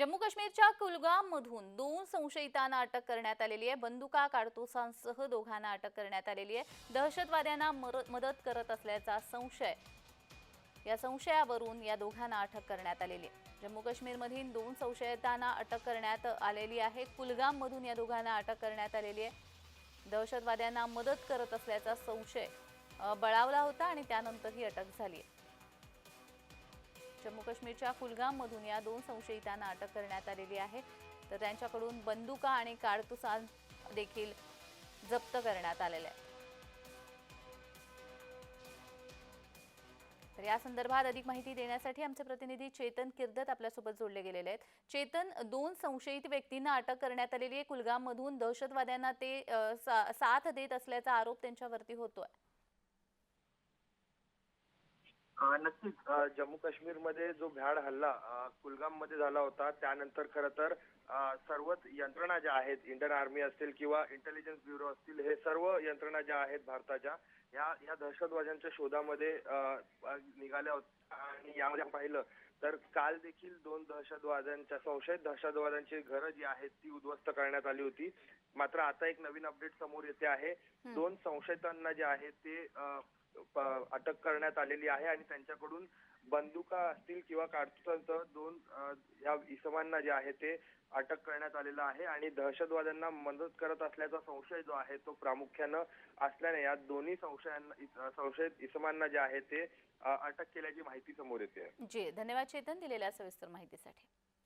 जम्मू काश्मीरच्या कुलगाम मधून दोन संशयितांना अटक करण्यात आलेली आहे. बंदुका काडतुसांसह दोघांना अटक करण्यात आलेली आहे. दहशतवाद्यांना मदत करत असल्याचा संशय. या संशयावरून या दोघांना अटक करण्यात आलेली आहे. जम्मू काश्मीरमधील दोन संशयितांना अटक करण्यात आलेली आहे. कुलगाममधून या दोघांना अटक करण्यात आलेली आहे. दहशतवाद्यांना मदत करत असल्याचा संशय बळावला होता आणि त्यानंतर ही अटक झाली आहे. जम्मू काश्मीरच्या कुलगाम मधून या दोन संशयितांना अटक करण्यात आलेली आहे. तर त्यांच्याकडून बंदुका आणि काडतुसा देखील जप्त करण्यात आलेल्या आहेत तर या संदर्भात अधिक माहिती देण्यासाठी आमचे प्रतिनिधी चेतन किर्दत आपल्यासोबत जोडले गेलेले आहेत. चेतन दोन संशयित व्यक्तींना अटक करण्यात आलेली आहे. कुलगाममधून दहशतवाद्यांना ते सा- साथ देत असल्याचा आरोप त्यांच्यावरती होतोय. नक्कीच. जम्मू काश्मीरमध्ये जो भ्याड हल्ला कुलगाममध्ये झाला होता त्यानंतर खरं तर सर्वच यंत्रणा ज्या आहेत इंडियन आर्मी असतील किंवा इंटेलिजन्स ब्युरो असतील हे सर्व यंत्रणा ज्या आहेत भारताच्या या या दहशतवाद्यांच्या शोधामध्ये निघाल्या होत्या. आणि यामध्ये पाहिलं तर काल देखील दोन दहशतवाद्यांच्या संशयित दहशतवाद्यांची घरं जी आहेत ती उद्ध्वस्त करण्यात आली होती. मात्र आता एक नवीन अपडेट समोर येते आहे. दोन संशयितांना जे आहे ते अटक करण्यात आलेली आहे आणि त्यांच्याकडून बंदुका असतील किंवा काडतुसांसह दोन या इसमांना जे आहे ते अटक करण्यात आलेलं आहे आणि दहशतवाद्यांना मदत करत असल्याचा संशय जो आहे तो प्रामुख्यानं असल्याने या दोन्ही संशयांना संशयित इसमांना जे आहे ते अटक केल्याची माहिती समोर येते. जी धन्यवाद चेतन दिलेल्या सविस्तर माहितीसाठी.